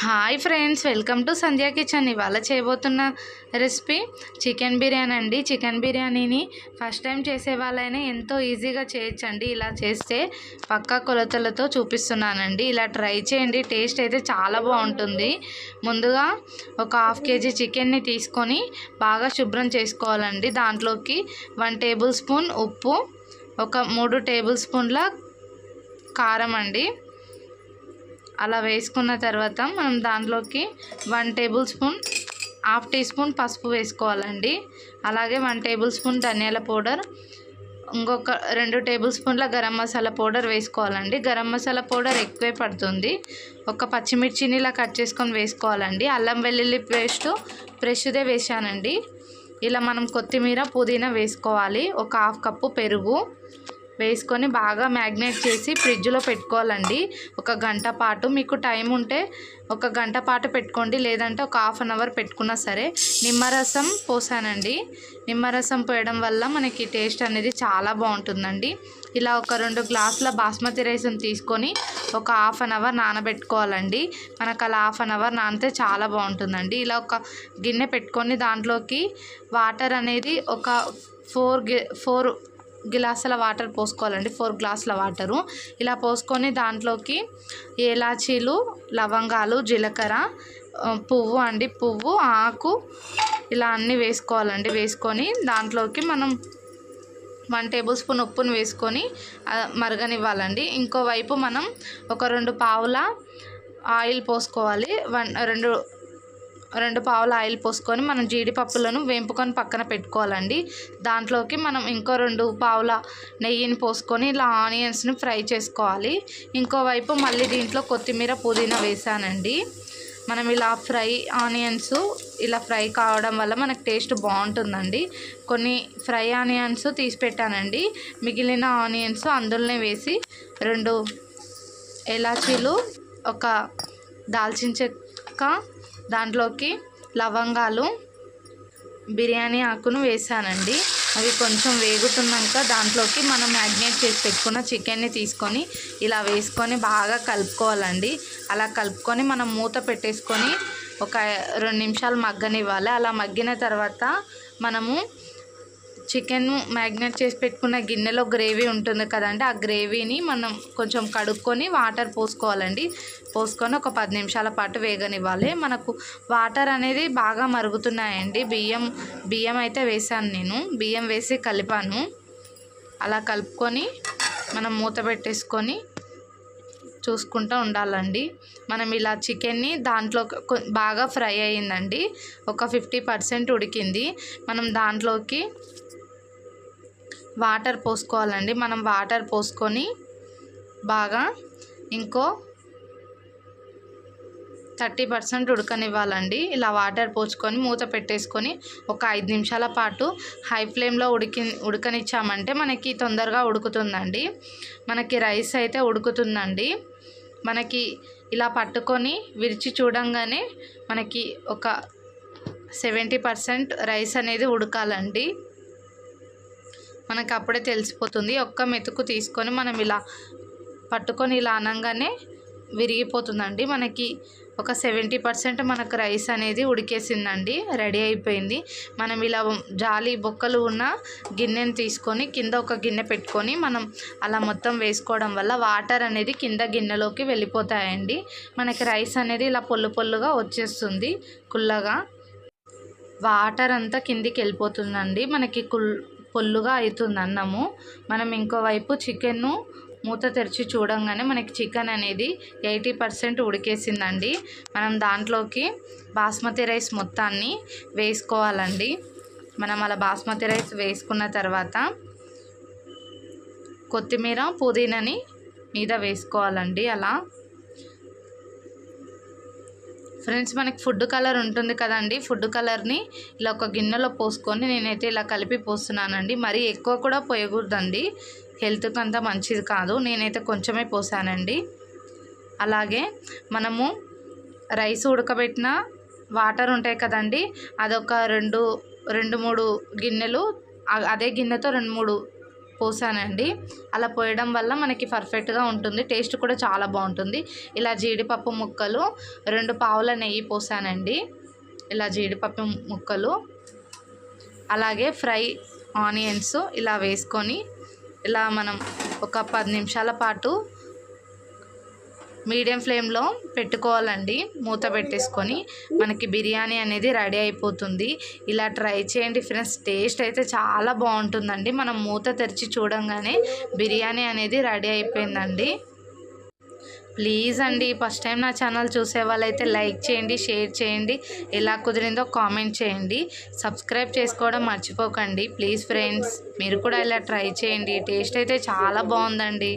Hi friends welcome to Sandhya kitchen. ఇవాళ చేయబోతున్న recipe chicken biryani అండి. చికెన్ బిర్యానీని ఫస్ట్ టైం చేసే వాళ్ళైనా ఎంతో ఈజీగా చేయొచ్చండి. ఇలా చేస్తే పక్కా కొలతలతో చూపిస్తున్నానండి. ఇలా ట్రై చేయండి టేస్ట్ అయితే చాలా బాగుంటుంది. ముందుగా ఒక హాఫ్ కేజీ చికెన్ని తీసుకొని బాగా శుభ్రం చేసుకోవాలండి. దాంట్లోకి వన్ టేబుల్ స్పూన్ ఉప్పు ఒక మూడు టేబుల్ స్పూన్ల కారం అండి. అలా వేసుకున్న తర్వాత మనం దాంట్లోకి one table spoon half tea spoon పసుపు వేసుకోవాలండి. అలాగే వన్ టేబుల్ స్పూన్ ధనియాల పౌడర్ ఇంకొక రెండు టేబుల్ స్పూన్ల గరం మసాలా పౌడర్ వేసుకోవాలండి. గరం మసాలా పౌడర్ ఎక్కువే పడుతుంది. ఒక పచ్చిమిర్చిని ఇలా కట్ చేసుకొని వేసుకోవాలండి. అల్లం వెల్లుల్లి పేస్ట్ ఫ్రెష్దే వేసానండి ఇలా మనం కొత్తిమీర పుదీనా వేసుకోవాలి. ఒక హాఫ్ కప్పు పెరుగు వేసుకొని బాగా మ్యాగ్నేట్ చేసి ఫ్రిడ్జ్లో పెట్టుకోవాలండి. ఒక గంట పాటు. మీకు టైం ఉంటే ఒక గంట పాటు పెట్టుకోండి. లేదంటే ఒక హాఫ్ అన్ అవర్ పెట్టుకున్నా సరే నిమ్మరసం పోసానండి. నిమ్మరసం పోయడం వల్ల మనకి టేస్ట్ అనేది చాలా బాగుంటుందండి. ఇలా ఒక రెండు గ్లాసుల బాస్మతి రైస్ని తీసుకొని ఒక హాఫ్ అన్ అవర్ నానబెట్టుకోవాలండి. మనకు అలా హాఫ్ అన్ అవర్ నానితే చాలా బాగుంటుందండి. ఇలా ఒక గిన్నె పెట్టుకొని దాంట్లోకి వాటర్ అనేది ఒక ఫోర్ గి ఫోర్ గ్లాసుల వాటర్ పోసుకోవాలండి. ఫోర్ గ్లాసుల వాటరు. ఇలా పోసుకొని దాంట్లోకి ఏలాచీలు లవంగాలు జీలకర్ర పువ్వు అండి. పువ్వు ఆకు ఇలా అన్నీ వేసుకోవాలండి. వేసుకొని దాంట్లోకి మనం వన్ టేబుల్ స్పూన్ ఉప్పును వేసుకొని మరగనివ్వాలండి. ఇంకోవైపు మనం ఒక రెండు పావుల ఆయిల్ పోసుకోవాలి. వన్ రెండు రెండు పావుల ఆయిల్ పోసుకొని మనం జీడిపప్పులను వేంపుకొని పక్కన పెట్టుకోవాలండి. దాంట్లోకి మనం ఇంకో రెండు పావుల నెయ్యిని పోసుకొని ఇలా ఆనియన్స్ని ఫ్రై చేసుకోవాలి. ఇంకోవైపు మళ్ళీ దీంట్లో కొత్తిమీర పుదీనా వేసానండి. మనం ఇలా ఫ్రై ఆనియన్స్ ఇలా ఫ్రై కావడం వల్ల మనకు టేస్ట్ బాగుంటుందండి. కొన్ని ఫ్రై ఆనియన్స్ తీసి పెట్టానండి. మిగిలిన ఆనియన్స్ అందులోనే వేసి రెండు ఎలాచీలు ఒక దాల్చిన చెక్క దాంట్లోకి లవంగాలు బిర్యానీ ఆకును వేసానండి. అవి కొంచెం వేగుతున్నాక దాంట్లోకి మనం మ్యాగ్నేట్ చేసి పెట్టుకున్న చికెన్ని తీసుకొని ఇలా వేసుకొని బాగా కలుపుకోవాలండి. అలా కలుపుకొని మనం మూత పెట్టేసుకొని ఒక రెండు నిమిషాలు మగ్గనివ్వాలి. అలా మగ్గిన తర్వాత మనము చికెన్ మ్యాగ్నేట్ చేసి పెట్టుకున్న గిన్నెలో గ్రేవీ ఉంటుంది కదండి ఆ గ్రేవీని మనం కొంచెం కడుక్కొని వాటర్ పోసుకోవాలండి. పోసుకొని ఒక పది నిమిషాల పాటు వేగనివ్వాలి. మనకు వాటర్ అనేది బాగా మరుగుతున్నాయండి. బియ్యం బియ్యం అయితే వేసాను నేను. బియ్యం వేసి కలిపాను. అలా కలుపుకొని మనం మూత పెట్టేసుకొని చూసుకుంటూ ఉండాలండి. మనం ఇలా చికెన్ని దాంట్లో బాగా ఫ్రై అయ్యిందండి. ఒక ఫిఫ్టీ పర్సెంట్ ఉడికింది. మనం దాంట్లోకి వాటర్ పోసుకోవాలండి. మనం వాటర్ పోసుకొని బాగా ఇంకో థర్టీ పర్సెంట్ ఉడకనివ్వాలండి. ఇలా వాటర్ పోసుకొని మూత పెట్టేసుకొని ఒక ఐదు నిమిషాల పాటు హై ఫ్లేమ్లో ఉడికి ఉడకనిచ్చామంటే మనకి తొందరగా ఉడుకుతుందండి. మనకి రైస్ అయితే ఉడుకుతుందండి. మనకి ఇలా పట్టుకొని విరిచి చూడంగానే మనకి ఒక సెవెంటీ పర్సెంట్ రైస్ అనేది ఉడకాలండి. మనకి అప్పుడే తెలిసిపోతుంది. ఒక్క మెతుకు తీసుకొని మనం ఇలా పట్టుకొని ఇలా అనగానే విరిగిపోతుందండి. మనకి ఒక సెవెంటీ పర్సెంట్ మనకు రైస్ అనేది ఉడికేసిందండి. రెడీ అయిపోయింది. మనం ఇలా జాలి బొక్కలు ఉన్న గిన్నెని తీసుకొని కింద ఒక గిన్నె పెట్టుకొని మనం అలా మొత్తం వేసుకోవడం వల్ల వాటర్ అనేది కింద గిన్నెలోకి వెళ్ళిపోతాయండి. మనకి రైస్ అనేది ఇలా పొల్లు పొల్లుగా వచ్చేస్తుంది. కుల్లగా వాటర్ అంతా కిందికి వెళ్ళిపోతుందండి. మనకి కుల్ పొల్లుగా అవుతుంది అన్నము మనం ఇంకోవైపు చికెన్ను మూత తెరిచి చూడంగానే మనకి చికెన్ అనేది ఎయిటీ పర్సెంట్ ఉడికేసిందండి. మనం దాంట్లోకి బాస్మతి రైస్ మొత్తాన్ని వేసుకోవాలండి. మనం అలా బాస్మతి రైస్ వేసుకున్న తర్వాత కొత్తిమీర పుదీనాని మీద వేసుకోవాలండి అలా. ఫ్రెండ్స్ మనకి ఫుడ్ కలర్ ఉంటుంది కదండి. ఫుడ్ కలర్ని ఇలా ఒక గిన్నెలో పోసుకొని నేనైతే ఇలా కలిపి పోస్తున్నానండి. మరీ ఎక్కువ కూడా పోయకూడదండి. హెల్త్కి అంత మంచిది కాదు. నేనైతే కొంచెమే పోసానండి. అలాగే మనము రైస్ ఉడకబెట్టిన వాటర్ ఉంటాయి కదండి. అదొక రెండు రెండు మూడు గిన్నెలు అదే గిన్నెతో రెండు మూడు పోసానండి. అలా పోయడం వల్ల మనకి పర్ఫెక్ట్గా ఉంటుంది. టేస్ట్ కూడా చాలా బాగుంటుంది. ఇలా జీడిపప్పు ముక్కలు రెండు పావుల నెయ్యి పోసానండి. ఇలా జీడిపప్పు ముక్కలు అలాగే ఫ్రై ఆనియన్స్ ఇలా వేసుకొని ఇలా మనం ఒక పది నిమిషాల పాటు మీడియం ఫ్లేమ్లో పెట్టుకోవాలండి. మూత పెట్టేసుకొని మనకి బిర్యానీ అనేది రెడీ అయిపోతుంది. ఇలా ట్రై చేయండి ఫ్రెండ్స్. టేస్ట్ అయితే చాలా బాగుంటుందండి. మనం మూత తెరిచి చూడంగానే బిర్యానీ అనేది రెడీ అయిపోయిందండి. ప్లీజ్ అండి ఫస్ట్ టైం నా ఛానల్ చూసే వాళ్ళైతే లైక్ చేయండి షేర్ చేయండి. ఎలా కుదిరిందో కామెంట్ చేయండి. సబ్స్క్రైబ్ చేసుకోవడం మర్చిపోకండి. ప్లీజ్ ఫ్రెండ్స్ మీరు కూడా ఇలా ట్రై చేయండి. టేస్ట్ అయితే చాలా బాగుందండి.